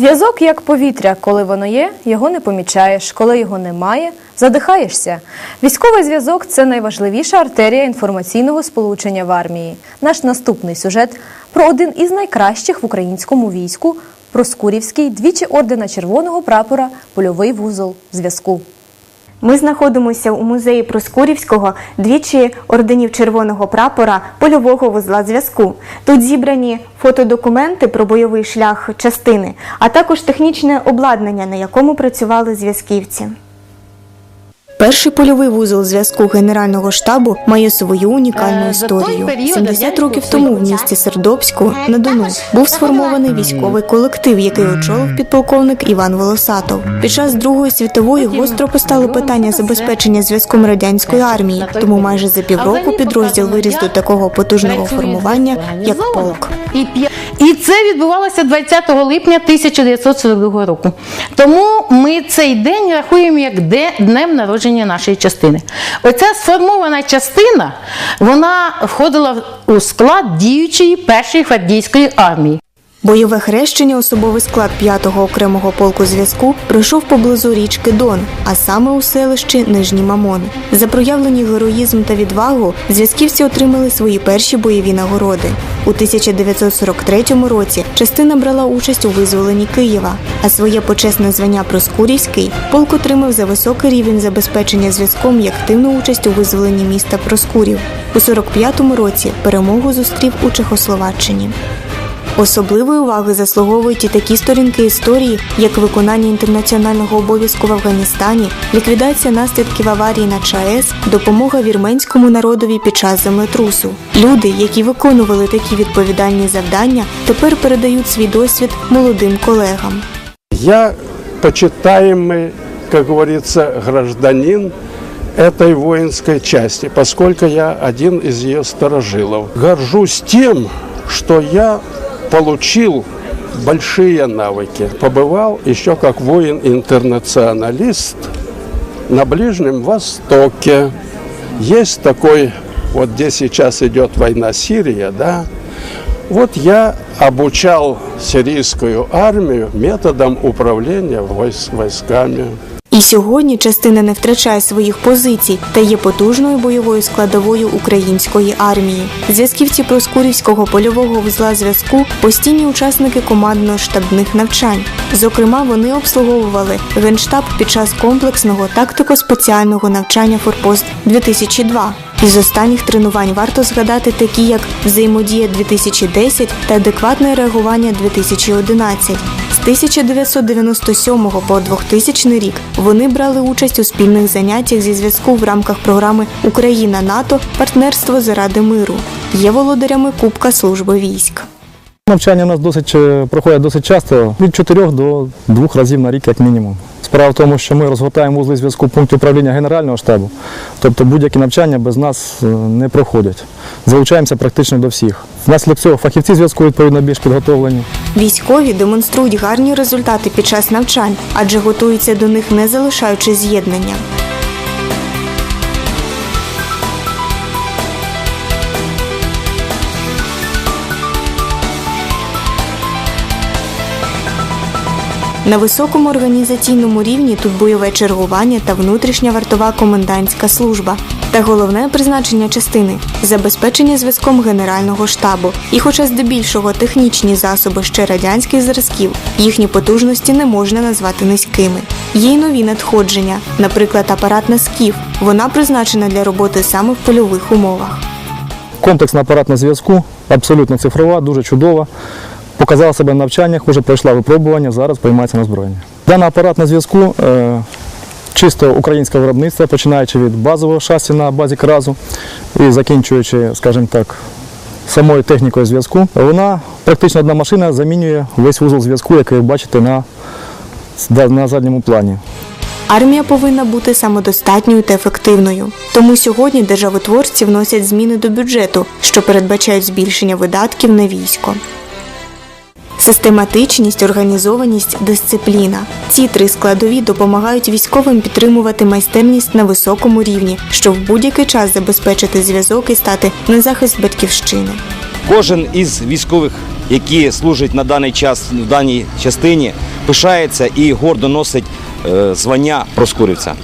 Зв'язок як повітря, коли воно є, його не помічаєш. Коли його немає, задихаєшся. Військовий зв'язок це найважливіша артерія інформаційного сполучення в армії. Наш наступний сюжет про один із найкращих в українському війську Проскурівський, двічі ордена Червоного прапора, польовий вузол зв'язку. Ми знаходимося у музеї Проскурівського, двічі орденів червоного прапора, польового вузла зв'язку. Тут зібрані фотодокументи про бойовий шлях частини, а також технічне обладнання, на якому працювали зв'язківці. Перший польовий вузол зв'язку Генерального штабу має свою унікальну Е, історію. період 70 років тому в місті Сердобську на Дону був сформований військовий колектив, який очолив підполковник Іван Волосатов. Під час Другої світової гостро постало питання забезпечення зв'язком радянської армії, тому майже за півроку підрозділ виріс до такого потужного формування, як полк. І, це відбувалося 20 липня 1942 року. Тому ми цей день рахуємо як днем народження нашої частини. Оця сформована частина вона входила у склад діючої першої гвардійської армії. Бойове хрещення особовий склад 5-го окремого полку зв'язку пройшов поблизу річки Дон, а саме у селищі Нижній Мамон. За проявлені героїзм та відвагу зв'язківці отримали свої перші бойові нагороди. У 1943 році частина брала участь у визволенні Києва, а своє почесне звання Проскурівський полк отримав за високий рівень забезпечення зв'язком і активну участь у визволенні міста Проскурів. У 45-му році перемогу зустрів у Чехословаччині. Особливої уваги заслуговують і такі сторінки історії, як виконання інтернаціонального обов'язку в Афганістані, ліквідація наслідків аварії на ЧАЕС, допомога вірменському народові під час землетрусу. Люди, які виконували такі відповідальні завдання, тепер передають свій досвід молодим колегам. Я почитаемый, как говорится, гражданин этой воинской части, поскольку я один из ее сторожилов. Горжусь тем, что я получил большие навыки. Побывал еще как воин-интернационалист на Ближнем Востоке. Есть такой, вот где сейчас идет война Сирия, да, вот я обучал сирийскую армию методом управления войс- войсками. І сьогодні частина не втрачає своїх позицій та є потужною бойовою складовою української армії. Зв'язківці Проскурівського польового вузла зв'язку постійні учасники командно-штабних навчань. Зокрема, вони обслуговували генштаб під час комплексного тактико-спеціального навчання Форпост 2002 Із останніх тренувань варто згадати такі, як взаємодія 2010 та адекватне реагування 2011. З 1997 по 2000 рік вони брали участь у спільних заняттях зі зв'язку в рамках програми Україна НАТО Партнерство заради миру. Є володарями Кубка служби військ. Навчання у нас досить е, проходять досить часто від 4 до 2 разів на рік, як мінімум. Справа в тому, що ми розгортаємо вузли зв'язку в пункті управління Генерального штабу, тобто будь-які навчання без нас е, не проходять. Залучаємося практично до всіх. Внаслідок цього фахівці зв'язку відповідно більш підготовлені. Військові демонструють гарні результати під час навчань, адже готуються до них не залишаючи з'єднання. На високому організаційному рівні тут бойове чергування та внутрішня вартова комендантська служба. Та головне призначення частини забезпечення зв'язком Генерального штабу. І хоча здебільшого технічні засоби ще радянських зразків, їхні потужності не можна назвати низькими. Є й нові надходження, наприклад, апаратна скіф. Вона призначена для роботи саме в польових умовах. Комплексна апаратна зв'язку, абсолютно цифрова, дуже чудова. Показала себе на навчаннях, вже пройшла випробування, зараз приймається на озброєння. Дана апарат на зв'язку е, чисто українське виробництво, починаючи від базового шасі на базі кразу і закінчуючи, скажімо так, самою технікою зв'язку. Вона практично одна машина замінює весь вузол зв'язку, який ви бачите на, на задньому плані. Армія повинна бути самодостатньою та ефективною. Тому сьогодні державотворці вносять зміни до бюджету, що передбачають збільшення видатків на військо. Систематичність, організованість, дисципліна. Ці три складові допомагають військовим підтримувати майстерність на високому рівні, щоб в будь-який час забезпечити зв'язок і стати на захист батьківщини. Кожен із військових, які служать на даний час в даній частині, пишається і гордо носить е, звання проскурівця.